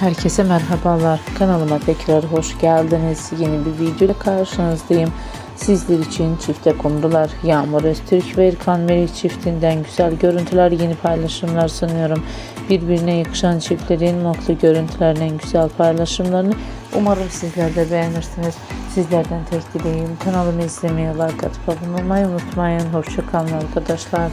Herkese merhabalar. Kanalıma tekrar hoş geldiniz. Yeni bir video ile karşınızdayım. Sizler için çifte kumrular Yağmur Öztürk ve İrkan Melik çiftinden güzel görüntüler, yeni paylaşımlar sunuyorum. Birbirine yakışan çiftlerin mutlu görüntülerinin güzel paylaşımlarını umarım sizler de beğenirsiniz. Sizlerden tek dileğim kanalımı izlemeyi, like atıp abone olmayı unutmayın. Hoşçakalın arkadaşlar.